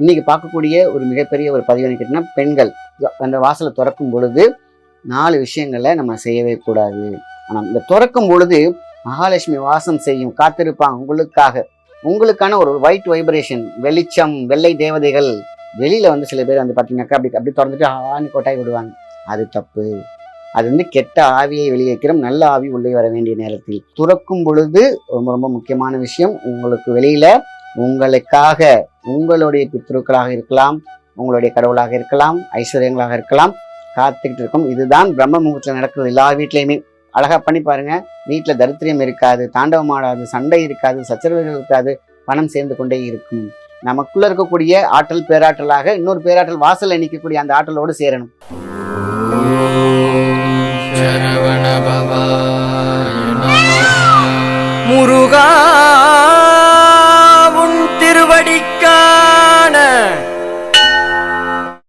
இன்னைக்கு பார்க்கக்கூடிய ஒரு மிகப்பெரிய ஒரு பதிவுன்னு என்ன கேட்டீங்கன்னா பெண்கள். அந்த வாசலை திறக்கும் பொழுது நாலு விஷயங்களை நம்ம செய்யவே கூடாது. ஆனால் இந்த திறக்கும் பொழுது மகாலட்சுமி வாசம் செய்யும் காத்திருப்பாங்க உங்களுக்காக. உங்களுக்கான ஒரு ஒயிட் வைப்ரேஷன் வெளிச்சம் வெள்ளை தேவதைகள் வெளியில வந்து சில பேர் வந்து பார்த்தீங்கன்னாக்கா அப்படி அப்படி திறந்துட்டு ஆணி கொட்டாய் விடுவாங்க. அது தப்பு. அது வந்து கெட்ட ஆவியை வெளியேற்கிறோம் நல்ல ஆவி உள்ளே வர வேண்டிய நேரத்தில். துறக்கும் பொழுது ரொம்ப ரொம்ப முக்கியமான விஷயம். உங்களுக்கு வெளியில உங்களுக்காக உங்களுடைய பித்ருக்களாக இருக்கலாம் உங்களுடைய கடவுளாக இருக்கலாம் ஐஸ்வர்யங்களாக இருக்கலாம் காத்துக்கிட்டு இருக்கும். இதுதான் பிரம்ம முகூர்த்தத்தில் நடக்கிறது எல்லா வீட்லையுமே. அழகாக பண்ணி பாருங்க. வீட்டில் தரித்திரியம் இருக்காது தாண்டவம் ஆடாது சண்டை இருக்காது சச்சரவுகள் இருக்காது பணம் சேர்ந்து கொண்டே இருக்கும். நமக்குள்ள இருக்கக்கூடிய ஆற்றல் பேராற்றலாக இன்னொரு பேராற்றல் வாசல் நிற்கக்கூடிய அந்த ஆற்றலோடு சேரணும்.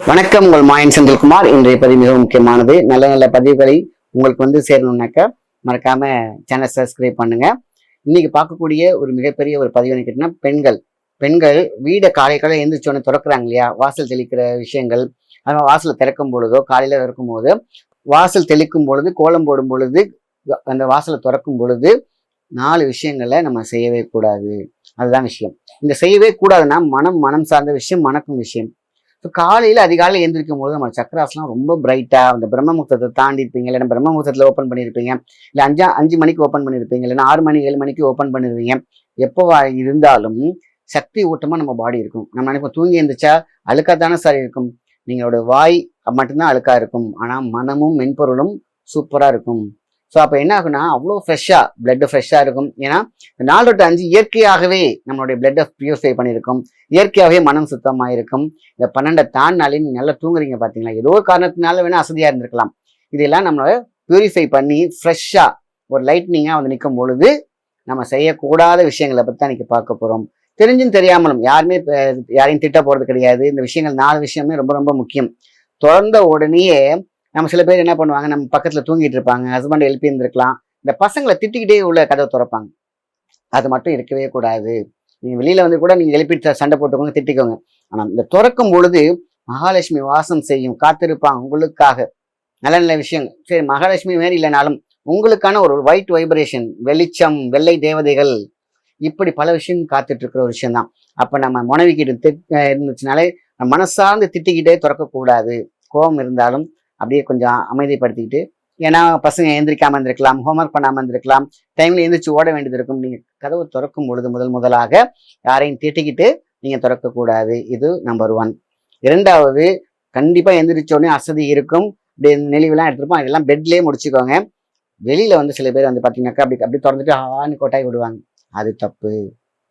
வணக்கம் உங்கள் மாயன் செந்தில்குமார். இன்றைய பதிவு மிகவும் முக்கியமானது. நல்ல நல்ல பதிவுகளை உங்களுக்கு வந்து சேரணும்னாக்க மறக்காம சேனல் சப்ஸ்கிரைப் பண்ணுங்க. இன்னைக்கு பார்க்கக்கூடிய ஒரு மிகப்பெரிய ஒரு பதிவு கேட்டீங்கன்னா பெண்கள். பெண்கள் வீடை காலை காலையில் எழுந்திரிச்சோன்னு திறக்கிறாங்க இல்லையா? வாசல் தெளிக்கிற விஷயங்கள். அது வாசலை திறக்கும் பொழுதோ காலையில் திறக்கும் போது வாசல் தெளிக்கும் பொழுது கோலம் போடும் பொழுது அந்த வாசலை திறக்கும் பொழுது நாலு விஷயங்களை நம்ம செய்யவே கூடாது. அதுதான் விஷயம். இந்த செய்யவே கூடாதுன்னா மனம் மனம் சார்ந்த விஷயம் மணக்கும் விஷயம். ஸோ காலையில் அதிகாலையில் எழுந்திரிக்கும் போது நம்ம சக்கராஸ்லாம் ரொம்ப பிரைட்டாக அந்த பிரம்மமுகூர்த்தத்தை தாண்டி இருப்பீங்க இல்லைன்னா பிரம்மமுகூர்த்தத்தில் ஓப்பன் பண்ணியிருப்பீங்க. இல்லை அஞ்சா அஞ்சு மணிக்கு ஓப்பன் பண்ணியிருப்பீங்க. இல்லைன்னா ஆறு மணி ஏழு மணிக்கு ஓப்பன் பண்ணிருவீங்க. எப்போ இருந்தாலும் சக்தி ஊட்டமாக நம்ம பாடி இருக்கும். நம்ம நினைப்போம் தூங்கி எழுந்திரிச்சா அழுக்காக தானே சார் இருக்கும். நீங்களோட வாய் மட்டும்தான் அழுக்காக இருக்கும். ஆனால் மனமும் மென்பொருளும் சூப்பராக இருக்கும். ஸோ அப்போ என்ன ஆகுனா அவ்வளோ ஃப்ரெஷ்ஷாக பிளட்டு ஃப்ரெஷ்ஷாக இருக்கும். ஏன்னா நாலு டு அஞ்சு இயற்கையாகவே நம்மளுடைய பிளட்டை ப்யூரிஃபை பண்ணியிருக்கும். இயற்கையாகவே மனம் சுத்தமாக இருக்கும் இந்த பன்னெண்டை தாண்டினாலே நீங்கள் நல்லா தூங்குறீங்க பார்த்தீங்களா ஏதோ ஒரு காரணத்தினால வேணா அசதியாக இருந்திருக்கலாம். இதெல்லாம் நம்மளை ப்யூரிஃபை பண்ணி ஃப்ரெஷ்ஷாக ஒரு லைட்னிங்காக வந்து நிற்கும் பொழுது நம்ம செய்யக்கூடாத விஷயங்களை பற்றி தான் இன்றைக்கி பார்க்க போகிறோம் தெரிஞ்சும் தெரியாமலும் யாருமே யாரையும் திட்ட போகிறது கிடையாது. இந்த விஷயங்கள் நாலு விஷயமே ரொம்ப ரொம்ப முக்கியம். தொடர்ந்த உடனேயே நம்ம சில பேர் என்ன பண்ணுவாங்க நம்ம பக்கத்தில் தூங்கிட்டு இருப்பாங்க ஹஸ்பண்ட் எழுப்பி இருந்திருக்கலாம். இந்த பசங்களை திட்டிக்கிட்டே உள்ள கதவை திறப்பாங்க. அது மட்டும் இருக்கவே கூடாது. நீங்கள் வெளியில் வந்து கூட நீங்கள் எழுப்பி சண்டை போட்டுக்கோங்க திட்டிக்கோங்க. ஆனால் இந்த திறக்கும் பொழுது மகாலட்சுமி வாசம் செய்யும் காத்திருப்பாங்க உங்களுக்காக. நல்ல நல்ல விஷயம் சரி மகாலட்சுமி மாரி இல்லைனாலும் உங்களுக்கான ஒரு ஒயிட் வைப்ரேஷன் வெளிச்சம் வெள்ளை தேவதைகள் இப்படி பல விஷயம் காத்துட்டு இருக்கிற ஒரு விஷயம் தான் நம்ம முனவிக்கிட்டு திட் இருந்துச்சுனாலே மனசார்ந்து திட்டிக்கிட்டே திறக்கக்கூடாது. கோபம் இருந்தாலும் அப்படியே கொஞ்சம் அமைதிப்படுத்திக்கிட்டு ஏன்னா பசங்க எந்திரிக்காம இருந்திருக்கலாம் ஹோம்ஒர்க் பண்ணாமல் இருந்திருக்கலாம் டைம்ல எந்திரிச்சு ஓட வேண்டியது இருக்கும். நீங்க கதவு திறக்கும் பொழுது முதல் முதலாக யாரையும் திட்டிக்கிட்டு நீங்க திறக்கக்கூடாது. இது நம்பர் ஒன் இரண்டாவது கண்டிப்பாக எந்திரிச்ச அசதி இருக்கும். இப்படி நெளிவுலாம் எடுத்திருப்போம். அதெல்லாம் பெட்லேயே முடிச்சுக்கோங்க. வெளியில வந்து சில பேர் வந்து பார்த்தீங்கன்னாக்கா அப்படி அப்படி திறந்துட்டு ஆணி கொட்டாய் விடுவாங்க. அது தப்பு.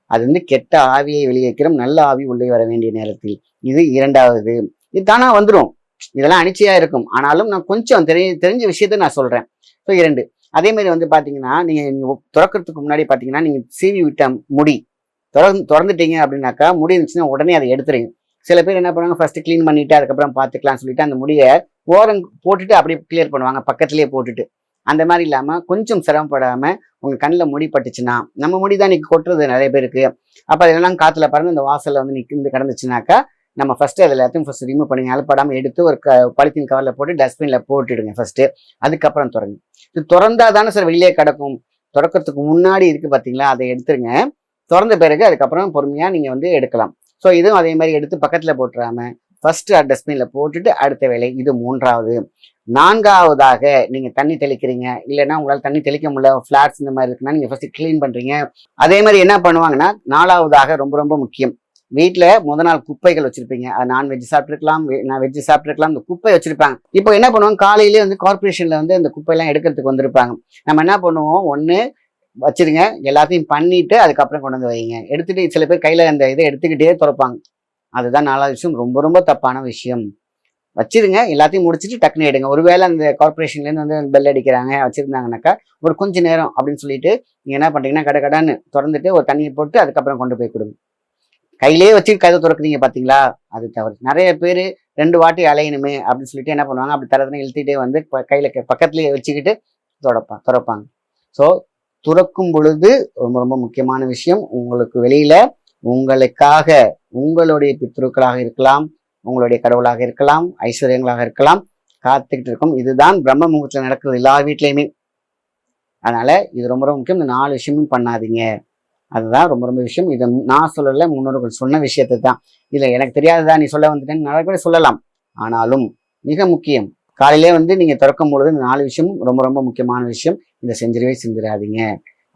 அது வந்து கெட்ட ஆவியை வெளியேற்கிறோம் நல்ல ஆவி உள்ளே வர வேண்டிய நேரத்தில். இது இரண்டாவது. இது தானா வந்துடும் இதெல்லாம் அனிச்சையா இருக்கும். ஆனாலும் நான் கொஞ்சம் தெரி தெரிஞ்ச விஷயத்த நான் சொல்றேன். ஸோ இரண்டு. அதே மாதிரி வந்து பாத்தீங்கன்னா நீங்க திறக்கிறதுக்கு முன்னாடி பாத்தீங்கன்னா நீங்க சீவி விட்ட முடி. திறந்து திறந்துட்டீங்க அப்படின்னாக்கா முடி இருந்துச்சுன்னா உடனே அதை எடுத்துறீங்க சில பேர் என்ன பண்ணுவாங்க ஃபர்ஸ்ட் க்ளீன் பண்ணிட்டு அதுக்கப்புறம் பார்த்துக்கலாம்னு சொல்லிட்டு அந்த முடியை ஓரம் போட்டுட்டு அப்படியே கிளியர் பண்ணுவாங்க பக்கத்துலேயே போட்டுட்டு. அந்த மாதிரி இல்லாம கொஞ்சம் சிரமப்படாம உங்க கண்ணில் முடி பட்டுச்சுன்னா நம்ம முடி தான் இன்னைக்கு கொட்டுறது நிறைய பேருக்கு. அப்ப அதெல்லாம் காத்துல பறந்து இந்த வாசல்ல வந்து நிற்கிந்து கிடந்துச்சுனாக்கா நம்ம ஃபஸ்ட்டு அதில் எல்லாத்தையும் ஃபர்ஸ்ட் ரிமூவ் பண்ணி அலப்படாம எடுத்து ஒரு க பாலித்தீன் கவரில் போட்டு டஸ்ட்பினில் போட்டுடுங்க ஃபஸ்ட்டு அதுக்கப்புறம் திறங்க. இது திறந்தா தானே சார் வெளியே கிடக்கும். திறக்கிறதுக்கு முன்னாடி இருக்குது பார்த்தீங்களா அதை எடுத்துருங்க. திறந்த பிறகு அதுக்கப்புறம் பொறுமையாக நீங்கள் வந்து எடுக்கலாம். ஸோ இதுவும் அதே மாதிரி எடுத்து பக்கத்தில் போட்டுறாம ஃபஸ்ட்டு டஸ்ட்பினில் போட்டுட்டு அடுத்த வேலை இது மூன்றாவது. நான்காவதாக நீங்கள் தண்ணி தெளிக்கிறீங்க. இல்லைன்னா உங்களால் தண்ணி தெளிக்க முடியல. ஃப்ளாட்ஸ் இந்த மாதிரி இருக்குன்னா நீங்கள் ஃபஸ்ட்டு க்ளீன் பண்ணுறீங்க அதே மாதிரி என்ன பண்ணுவாங்கன்னா நாலாவதாக ரொம்ப ரொம்ப முக்கியம். வீட்டில் முத நாள் குப்பைகள் வச்சிருப்பீங்க. அது நான்வெஜ் சாப்பிட்ருக்கலாம் நான் வெஜ் சாப்பிட்ருக்கலாம் இந்த குப்பை வச்சிருப்பாங்க. இப்போ என்ன பண்ணுவாங்க? காலையிலேயே வந்து கார்பரேஷனில் வந்து அந்த குப்பையெல்லாம் எடுக்கிறதுக்கு வந்திருப்பாங்க. நம்ம என்ன பண்ணுவோம்? ஒன்று வச்சிருங்க. எல்லாத்தையும் பண்ணிட்டு அதுக்கப்புறம் கொண்டு வந்து வைங்க. எடுத்துகிட்டு சில பேர் கையில் அந்த இதை எடுத்துக்கிட்டே திறப்பாங்க. அதுதான் நாலாவது விஷயம். ரொம்ப ரொம்ப தப்பான விஷயம். வச்சிருங்க. எல்லாத்தையும் முடிச்சுட்டு டக்குன்னு எடுங்க. ஒருவேளை அந்த கார்பரேஷன்லேருந்து வந்து பெல் அடிக்கிறாங்க வச்சுருந்தாங்கனாக்கா ஒரு கொஞ்ச நேரம் அப்படின்னு சொல்லிட்டு நீங்கள் என்ன பண்ணுறீங்கன்னா கடை கடான்னு திறந்துட்டு ஒரு தண்ணியை போட்டு அதுக்கப்புறம் கொண்டு போய் கொடுங்க. கையிலேயே வச்சு கதை திறக்குறீங்க பார்த்தீங்களா அது தவறு. நிறைய பேர் ரெண்டு வாட்டி அலையணுமே அப்படின்னு சொல்லிட்டு என்ன பண்ணுவாங்க? அப்படி தரதுன்னு இழுத்துட்டே வந்து ப- கையில பக்கத்துலேயே வச்சுக்கிட்டு தொடப்பா திறப்பாங்க. ஸோ துறக்கும் பொழுது ரொம்ப ரொம்ப முக்கியமான விஷயம். உங்களுக்கு வெளியில உங்களுக்காக உங்களுடைய பித்ருக்களாக இருக்கலாம் உங்களுடைய கடவுளாக இருக்கலாம் ஐஸ்வர்யங்களாக இருக்கலாம் காத்துக்கிட்டு இருக்கும். இதுதான் பிரம்ம முகூர்த்தத்தில் நடக்கிறது எல்லா வீட்லேயுமே. அதனால இது ரொம்ப ரொம்ப முக்கியம். இந்த நாலு விஷயமும் பண்ணாதீங்க. அதுதான் ரொம்ப ரொம்ப விஷயம். இதை நான் சொல்லலை முன்னோர்கள் சொன்ன விஷயத்தை தான். இல்லை எனக்கு தெரியாததா நீ சொல்ல வந்துட்டேன்னு நிறைய பேர் சொல்லலாம். ஆனாலும் மிக முக்கியம் காலையிலே வந்து நீங்கள் திறக்கும் பொழுது இந்த நாலு விஷயம் ரொம்ப ரொம்ப முக்கியமான விஷயம். இதை செஞ்சிடவே செஞ்சிடாதீங்க.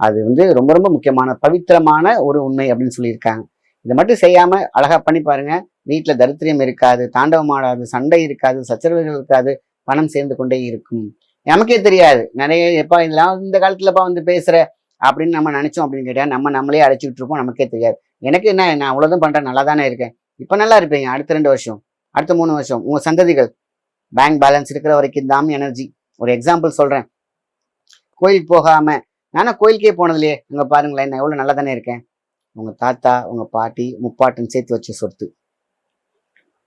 அது வந்து ரொம்ப ரொம்ப முக்கியமான பவித்திரமான ஒரு உண்மை அப்படின்னு சொல்லியிருக்காங்க. இதை மட்டும் செய்யாமல் அழகாக பண்ணி பாருங்க. வீட்டில் தரித்திரியம் இருக்காது தாண்டவம் ஆடாது சண்டை இருக்காது சச்சரவுகள் இருக்காது பணம் சேர்ந்து கொண்டே இருக்கும். நமக்கே தெரியாது. நிறைய எப்பா இதெல்லாம் இந்த காலத்துலப்பா வந்து பேசுகிற அப்படின்னு நம்ம நினைச்சோம் அப்படின்னு கேட்டா நம்ம நம்மளே அழைச்சிக்கிட்டு இருப்போம் நமக்கே தெரியாது. எனக்கு என்ன நான் அவ்வளவுதான் பண்றேன் நல்லா தானே இருக்கேன். இப்ப நல்லா இருப்பீங்க அடுத்த ரெண்டு வருஷம் அடுத்த மூணு வருஷம் உங்க சந்ததிகள் பேங்க் பேலன்ஸ் இருக்கிற வரைக்கும் தான் எனர்ஜி ஒரு எக்ஸாம்பிள் சொல்றேன். கோயிலுக்கு போகாம நானும் கோயிலுக்கே போனதுலையே அங்கே பாருங்களேன் நான் எவ்வளவு நல்லா தானே இருக்கேன். உங்க தாத்தா உங்க பாட்டி முப்பாட்டுன்னு சேர்த்து வச்ச சொத்து.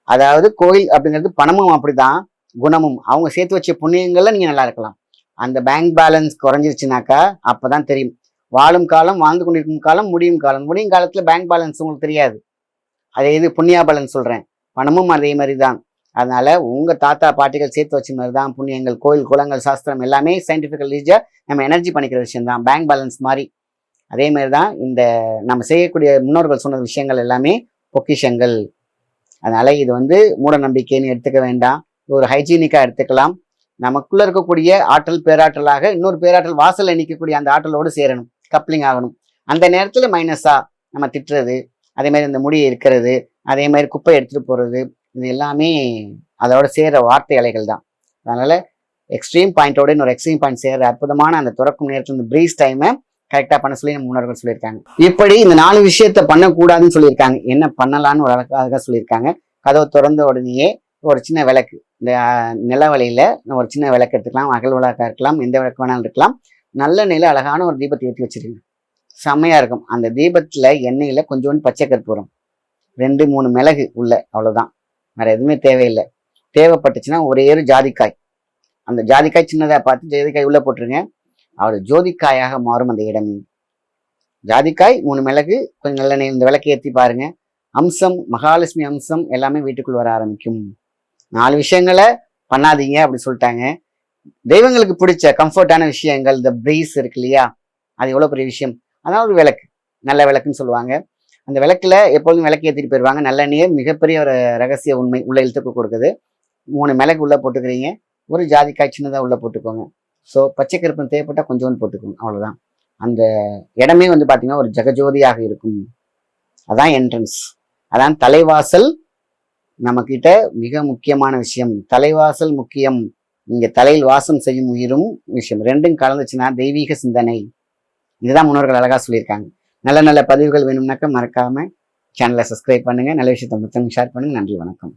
அதாவது கோயில் அப்படிங்கிறது பணமும் அப்படிதான் குணமும். அவங்க சேர்த்து வச்ச புண்ணியங்கள்ல நீங்கள் நல்லா இருக்கலாம். அந்த பேங்க் பேலன்ஸ் குறைஞ்சிருச்சுனாக்கா அப்பதான் தெரியும். வாழும் காலம் வாழ்ந்து கொண்டிருக்கும் காலம் முடியும் காலம். முடியும் காலத்தில் பேங்க் பேலன்ஸ் உங்களுக்கு தெரியாது. அதே இது புண்ணியா பேலன்ஸ் சொல்றேன். பணமும் அதே மாதிரி தான் அதனால உங்கள் தாத்தா பாட்டிகள் சேர்த்து வச்ச மாதிரி தான் புண்ணியங்கள் கோயில் குளங்கள் சாஸ்திரம் எல்லாமே சயின்டிஃபிக்கல் ரீதியா நம்ம எனர்ஜி பண்ணிக்கிற விஷயம் தான் பேங்க் பேலன்ஸ் மாதிரி. அதே மாதிரி தான் இந்த நம்ம செய்யக்கூடிய முன்னோர்கள் சொன்ன விஷயங்கள் எல்லாமே பொக்கிஷங்கள். அதனால இது வந்து மூட நம்பிக்கைன்னு எடுத்துக்க வேண்டாம். ஒரு ஹைஜீனிக்காக எடுத்துக்கலாம். நமக்குள்ள இருக்கக்கூடிய ஆற்றல் பேராற்றலாக இன்னொரு பேராற்றல் வாசல்ல நிற்கக்கூடிய அந்த ஆற்றலோடு சேரணும். கப்ளிங் ஆகணும். அந்த நேரத்தில் மைனஸாக நம்ம திட்டுறது அதே மாதிரி இந்த முடியை இருக்கிறது அதே மாதிரி குப்பை எடுத்துகிட்டு போகிறது இது எல்லாமே அதோட சேர்கிற வார்த்தை அலைகள் தான். அதனால் எக்ஸ்ட்ரீம் பாயிண்டோட இன்னொரு எக்ஸ்ட்ரீம் பாயிண்ட் சேர்கிற அற்புதமான அந்த துறக்கும் நேரத்தில் இந்த ப்ரீஸ் டைமை கரெக்டாக பண்ண சொல்லி நம்ம முன்னோர்கள் சொல்லியிருக்காங்க. இப்படி இந்த நாலு விஷயத்த பண்ணக்கூடாதுன்னு சொல்லியிருக்காங்க. என்ன பண்ணலான்னு ஒரு அழகாக சொல்லியிருக்காங்க. கதவை திறந்த உடனேயே ஒரு சின்ன விளக்கு. இந்த அஹ், ஒரு சின்ன விளக்கு எடுத்துக்கலாம் அகல் விளக்காக இருக்கலாம் எந்த விளக்கு வேணாலும் இருக்கலாம். நல்ல அழகான ஒரு தீபத்தை ஏற்றி வச்சிருங்க. செம்மையா இருக்கும். அந்த தீபத்தில் எண்ணெயில் கொஞ்சோண்டு பச்சை கற்பூரம். ரெண்டு மூணு மிளகு உள்ள அவ்வளோதான் வேறு எதுவுமே தேவையில்லை. தேவைப்பட்டுச்சுன்னா ஒரே ஒரு ஜாதிக்காய். அந்த ஜாதிக்காய் சின்னதாக பார்த்து ஜாதிக்காய் உள்ளே போட்டுருங்க. அவர் ஜோதிக்காயாக மாறும் அந்த இடமே. ஜாதிக்காய் மூணு மிளகு கொஞ்சம் நல்லெண்ணெய் இந்த விளக்கு ஏற்றி பாருங்க. அம்சம் மகாலட்சுமி அம்சம் எல்லாமே வீட்டுக்குள் வர ஆரம்பிக்கும். நாலு விஷயங்களை பண்ணாதீங்க அப்படி சொல்லிட்டாங்க. தெய்வங்களுக்கு பிடிச்ச கம்ஃபர்டான விஷயங்கள் இந்த பிரீஸ் இருக்கு இல்லையா? அது எவ்வளவு பெரிய விஷயம்? அதான் ஒரு விளக்கு நல்ல விளக்குன்னு சொல்லுவாங்க. அந்த விளக்குல எப்பொழுதும் விளக்கு ஏற்றிட்டு போயிடுவாங்க நல்லெண்ணெயே மிகப்பெரிய ஒரு ரகசிய உண்மை உள்ள இழுத்துக்கு கொடுக்குது. மூணு மிளகு உள்ளே போட்டுக்கிறீங்க. ஒரு ஜாதிக்காய் சின்னதாக உள்ளே போட்டுக்கோங்க. ஸோ பச்சை கருப்பன் தேவைப்பட்டால் கொஞ்சோண்டு போட்டுக்கோங்க. அவ்வளோதான் அந்த இடமே வந்து பார்த்தீங்கன்னா ஒரு ஜெகஜோதியாக இருக்கும். அதான் என்ட்ரன்ஸ் அதான் தலைவாசல். நம்மக்கிட்ட மிக முக்கியமான விஷயம். தலைவாசல் முக்கியம். இங்க தலையில் வாசம் செய்யும் உயிரும் விஷயம். ரெண்டும் கலந்துச்சுன்னா தெய்வீக சிந்தனை. இதுதான் முன்னோர்கள் அழகா சொல்லியிருக்காங்க. நல்ல நல்ல பதிவுகள் வேணும்னாக்கா மறக்காம சேனலை சப்ஸ்கிரைப் பண்ணுங்க. நல்ல விஷயத்தை மொத்தம் ஷேர் பண்ணுங்கள் நன்றி வணக்கம்.